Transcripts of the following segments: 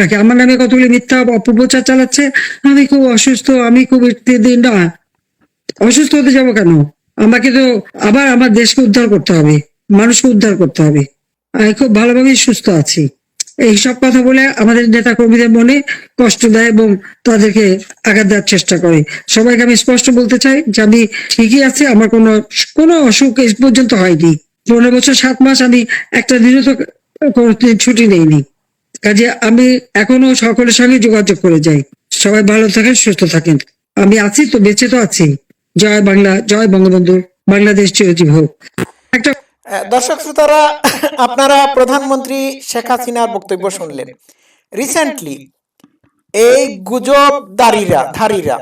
রাখে। আমার নামে কতগুলি মিথ্যা অপপ্রচার চালাচ্ছে? আমি খুব অসুস্থ, আমি খুব দিন না। অসুস্থ হতে যাব কেন? আমাকে তো আবার আমার দেশকে উদ্ধার করতে হবে, মানুষকে উদ্ধার করতে হবে। আমি খুব ভালোভাবেই সুস্থ আছি। এইসব কথা বলে আমাদের নেতা কর্মীদের মনে কষ্ট দেয় এবং তাদেরকে আঘাত দেওয়ার চেষ্টা করে। সবাইকে আমি স্পষ্ট বলতে চাই যে আমি ঠিকই আছি, আমার কোনো কোনো অসুখ এই পর্যন্ত হয়নি। পনেরো বছর, সাত মাস আমি একটা দিনও তো ছুটি নেইনি। কাজে আমি এখনও সকলের সঙ্গে যোগাযোগ করে যাই। সবাই ভালো থাকেন, সুস্থ থাকেন। আমি আছি তো, বেঁচে তো আছি। জয় বাংলা, জয় বঙ্গবন্ধু। বাংলাদেশ চিরজীব হোক। একটা দর্শক শ্রোতারা, আপনারা প্রধানমন্ত্রী শেখ হাসিনার বক্তব্য শুনলেন। রিসেন্টলি এই গুজবদারীরা, ধারীরা,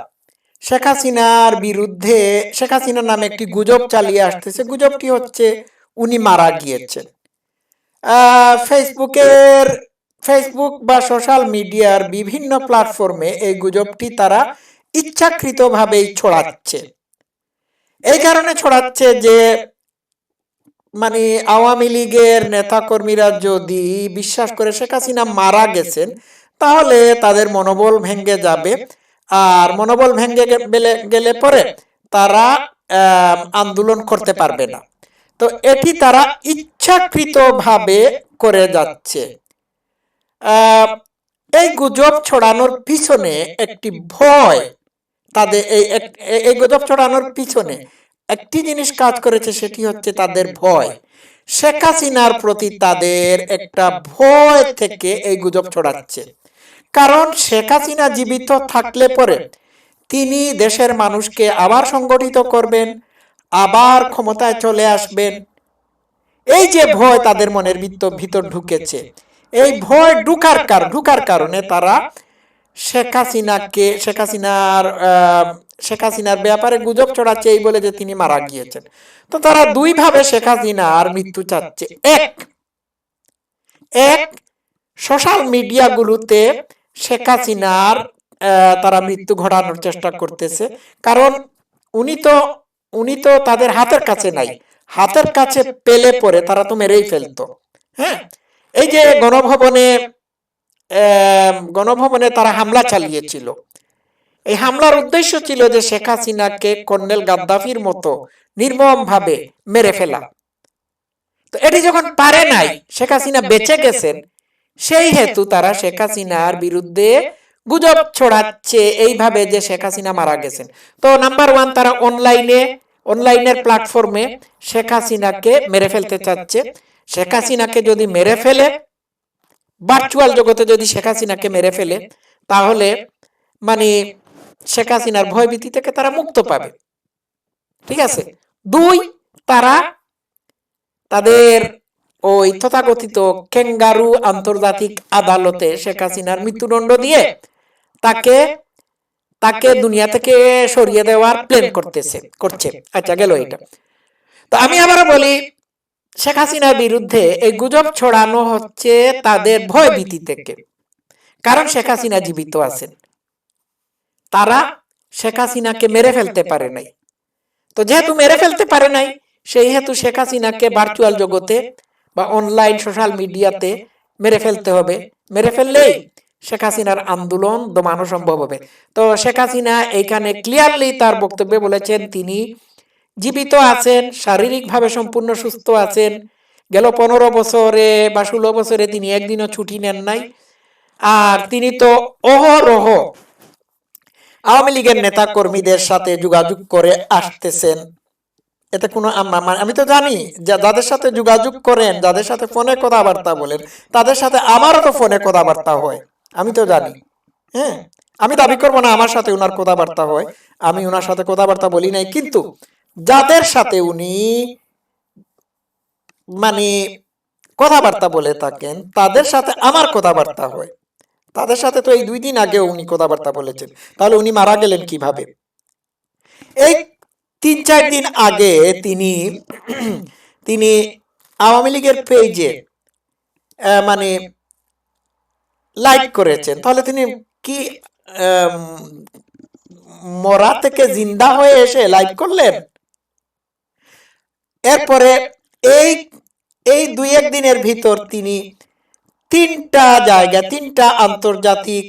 শেখ হাসিনার বিরুদ্ধে, শেখ হাসিনার নামে একটি গুজব চালিয়ে আসতেছে। গুজবটি হচ্ছে, উনি মারা গিয়েছেন। ফেসবুকের ফেসবুক বা সোশ্যাল মিডিয়ার বিভিন্ন প্ল্যাটফর্মে এই গুজবটি তারা ইচ্ছাকৃতভাবেই ছড়াচ্ছে। এই কারণে ছড়াচ্ছে যে মানে আওয়ামী লীগের নেতাকর্মীরা যদি বিশ্বাস করে শেখ হাসিনা মারা গেছেন, তাহলে তাদের মনোবল ভেঙে যাবে। আর মনোবল ভেঙে গে- গেলে- পরে তারা আন্দোলন করতে পারবে না। তো এটি তারা ইচ্ছাকৃতভাবে করে যাচ্ছে। এই গুজব ছড়ানোর পিছনে একটি ভয়। তাদের এই এই- গুজব ছড়ানোর পিছনে একটি জিনিস কাজ করেছে, সেটি হচ্ছে তাদের ভয়। শেখ হাসিনার প্রতি তাদের একটা ভয় থেকে এই গুজব ছড়াচ্ছে। কারণ শেখ হাসিনা জীবিত থাকলে পরে তিনি দেশের মানুষকে আবার সংগঠিত করবেন, আবার ক্ষমতায় চলে আসবেন। এই যে ভয় তাদের মনের ভিতর ঢুকেছে। এই ভয় ঢুকার কার ঢুকার কারণে তারা শেখ হাসিনাকে শেখ হাসিনার শেখ হাসিনার ব্যাপারে গুজব ছড়াচ্ছে এই বলে যে তিনি মারা গিয়েছেন। তো তারা দুই ভাবে শেখ হাসিনার মৃত্যু চাচ্ছে। এক এক সোশ্যাল মিডিয়াগুলোতে শেখ হাসিনার আহ, তারা মৃত্যু ঘটানোর চেষ্টা করতেছে। কারণ উনি তো উনি তো তাদের হাতের কাছে নাই। হাতের কাছে পেলে পরে তারা তো মেরেই ফেলতো। হ্যাঁ। এই যে গণভবনে গণভবনে তারা হামলা চালিয়েছিল। এই হামলার উদ্দেশ্য ছিল যে শেখ হাসিনাকে কর্নেল গাদ্দাফির মতো নির্মম ভাবে মেরে ফেলা। তো এটি যখন পারে নাই, শেখ হাসিনা বেঁচে গেছেন, সেই হেতু তারা শেখ হাসিনার বিরুদ্ধে গুজব ছড়াচ্ছে এইভাবে যে শেখ হাসিনা মারা গেছেন। তো নাম্বার ওয়ান তারা অনলাইনে, অনলাইনের প্ল্যাটফর্মে শেখ হাসিনাকে মেরে ফেলতে চাচ্ছে। শেখ হাসিনাকে যদি মেরে ফেলে ভার্চুয়াল জগতে যদি শেখ হাসিনাকে মেরে ফেলে তাহলে মানে শেখ হাসিনার ভয়ভীতি থেকে তারা মুক্ত পাবে। ঠিক আছে? দুই তারা তাদের ওই তথাকথিত ক্যাঙ্গারু আন্তর্জাতিক আদালতে শেখ হাসিনার মৃত্যুদণ্ড দিয়ে তাকে তাকে দুনিয়া থেকে সরিয়ে দেওয়ার প্ল্যান করতেছে করছে। আচ্ছা গেল এটা তো আমি আবারও বলি শেখ হাসিনার বিরুদ্ধে এই গুজব ছড়ানো হচ্ছে তাদের ভয় ভীতি থেকে। কারণ শেখ হাসিনা জীবিত আছেন। তারা শেখ হাসিনাকে মেরে ফেলতে পারে নাই। তো যেহেতু মেরে ফেলতে পারে নাই, সেই হেতু শেখ হাসিনাকে ভার্চুয়াল জগতে বা অনলাইন সোশ্যাল মিডিয়াতে মেরে ফেলতে হবে। মেরে ফেললেই শেখ হাসিনার আন্দোলন দমানো সম্ভব হবে। তো শেখ হাসিনা এইখানে ক্লিয়ারলি তার বক্তব্যে বলেছেন, তিনি জীবিত আছেন, শারীরিকভাবে সম্পূর্ণ সুস্থ আছেন। গেল পনেরো বছরে বা ষোলো বছরে তিনি একদিনও ছুটি নেন নাই। আর তিনি তো অহরহ আওয়ামী লীগের নেতা কর্মীদের সাথে যোগাযোগ করে আসতেছেন। এতে কোনো আম- তো জানি যাদের সাথে যোগাযোগ করেন, যাদের সাথে ফোনে কথাবার্তা বলেন, তাদের সাথে আমারও তো ফোনে কথাবার্তা হয়, আমি তো জানি। হ্যাঁ আমি দাবি করব না আমার সাথে উনার কথাবার্তা হয়, আমি উনার সাথে কথাবার্তা বলি নাই, কিন্তু যাদের সাথে উনি মানে কথাবার্তা বলে থাকেন, তাদের সাথে আমার কথাবার্তা হয়। তাদের সাথে তো এই দুই দিন আগে উনি কথাবার্তা বলেছেন। তাহলে উনি মারা গেলেন কীভাবে? এই তিন চার দিন আগে তিনি তিনি আওয়ামী লীগের পেজে মানে লাইক করেছেন। তাহলে তিনি কি মরা থেকে জিন্দা হয়ে এসে লাইক করলেন? এরপরে এই এই দুই এক দিনের ভিতর তিনি তিনটা জায়গা তিনটা আন্তর্জাতিক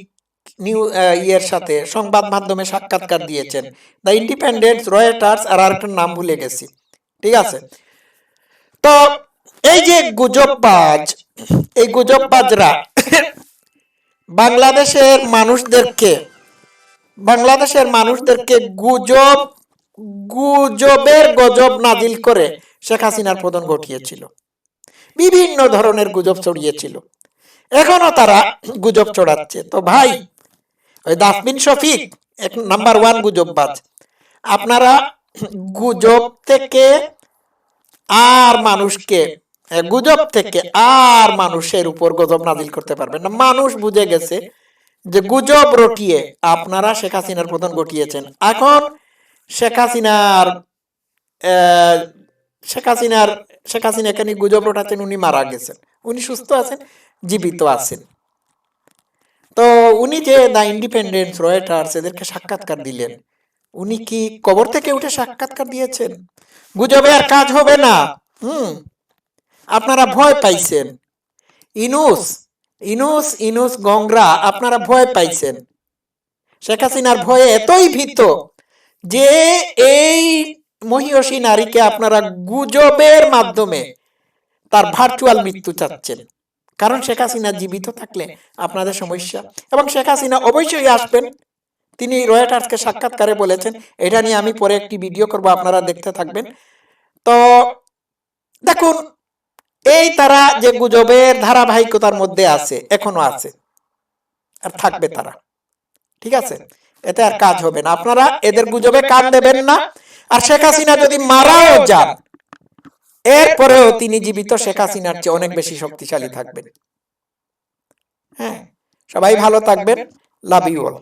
নিউ ইয়ের সাথে সংবাদ মাধ্যমে সাক্ষাৎকার দিয়েছেন। দ্য ইন্ডিপেন্ডেন্স রয়টার্স আর আরেকটার নাম ভুলে গেছি। ঠিক আছে? তো এই যে গুজববাজ, এই গুজববাজরা বাংলাদেশের মানুষদেরকে বাংলাদেশের মানুষদেরকে গুজব, গুজবের গজব নাজিল করে শেখ হাসিনার পতন ঘটিয়েছিল। বিভিন্ন ধরনের গুজব ছড়িয়েছিল। এখনও তারা গুজব ছড়াচ্ছে। তো ভাই ওই দাসবিন শফিক এক নাম্বার ওয়ান গুজববাজ। আপনারা গুজব থেকে আর মানুষকে গুজব থেকে আর মানুষের উপর গজব নাজিল করতে পারবেন না। মানুষ বুঝে গেছে যে গুজব রটিয়ে আপনারা শেখ হাসিনার পতন ঘটিয়েছেন। এখন শেখ হাসিনার আহ, শেখ হাসিনার শেখ হাসিনা এখানে গুজব রটাচ্ছেন উনি মারা গেছেন। উনি সুস্থ আছেন, জীবিত আছেন। তো উনি যে দ্য ইন্ডিপেন্ডেন্স রয়টার্স, এদেরকে সাক্ষাৎকার দিলেন, উনি কি কবর থেকে উঠে সাক্ষাৎকার দিয়েছেন? গুজবে আর কাজ হবে না। হুম। আপনারা ভয় পাইছেন। ইনুস ইনুস ইনুস গংরা আপনারা ভয় পাইছেন। শেখ হাসিনার ভয়ে এতই ভীত যে এই মহিষী নারীকে আপনারা গুজবের মাধ্যমে তার ভার্চুয়াল মৃত্যু চাচ্ছেন। কারণ শেখ হাসিনা জীবিত থাকলে আপনাদের সমস্যা। এবং শেখ হাসিনা অবশ্যই আসবেন। তিনি রয়টার্সকে সাক্ষাৎকারে বলেছেন, এটা নিয়ে আমি পরে একটি ভিডিও করব, আপনারা দেখতে থাকবেন। তো দেখুন, এই তারা যে গুজবের ধারাবাহিকতার মধ্যে আছে, এখনও আছে। আর থাকবে তারা। ঠিক আছে? এতে আর কাজ হবে না। আপনারা এদের গুজবে কান দেবেন না। আর শেখ হাসিনা যদি মারাও যান, এরপরেও তিনি জীবিত শেখ হাসিনার চেয়ে অনেক বেশি শক্তিশালী থাকবেন। হ্যাঁ সবাই ভালো থাকবেন। Love you all